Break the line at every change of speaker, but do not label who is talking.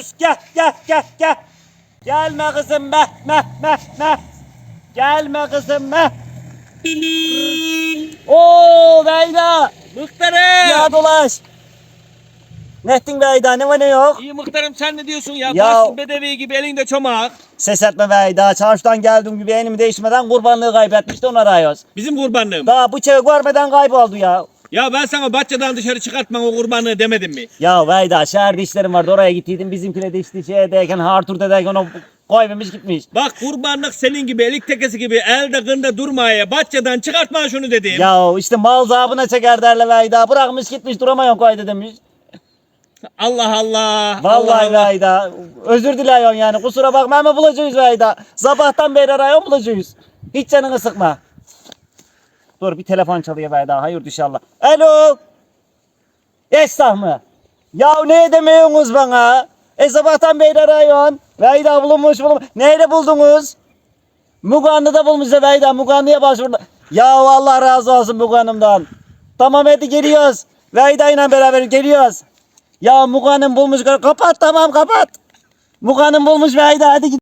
Rrrş, Gel gel gel gel. Gelme kızım meh meh meh meh. Gelme kızım meh. Oo Beyda.
Muhtarım.
Ya dolaş. Ne ettin Beyda ne var ne yok?
İyi muhtarım sen ne diyorsun ya?
Ya-
Başsız bedevi gibi elinde çomak.
Ses etme Beyda. Çarşıdan geldiğim gibi elimi değişmeden kurbanlığı kaybetmişti onu arıyoruz.
Bizim kurbanlığım.
Daha bıçağı görmeden kayboldu ya.
Ya ben sana bahçeden dışarı çıkartman o kurbanlığı demedim mi?
Ya Veyda şehirde işlerim vardı oraya gittiydim bizimkine de işte şeydeyken Hartur'dayken o koymamış gitmiş.
Bak kurbanlık senin gibi elik tekesi gibi elde gında durmaya bahçeden çıkartma şunu dedim.
Ya işte mal zabına çeker derler Veyda bırakmış gitmiş duramıyor koydu demiş.
Allah Allah.
Vallahi
Allah.
Veyda özür diliyorum yani kusura bakma ama bulacağız Veyda. Sabahtan beri arıyorum bulacağız. Hiç canını sıkma. Dur bir telefon çalıyor Veyda hayır inşallah. Alo. Esnaf mı? Ya ne demiyorsunuz bana? E sabahtan beri arıyorsun. Veyda bulunmuş bulunmuş. Neyle buldunuz? Muganlı'da bulmuş da Veyda. Muganlı'ya başvurdu. Ya Allah razı olsun Mugan'ımdan. Tamam hadi geliyoruz. Veyda ile beraber geliyoruz. Ya Mugan'ım bulmuş. Kapat tamam kapat. Mugan'ım bulmuş Veyda hadi git.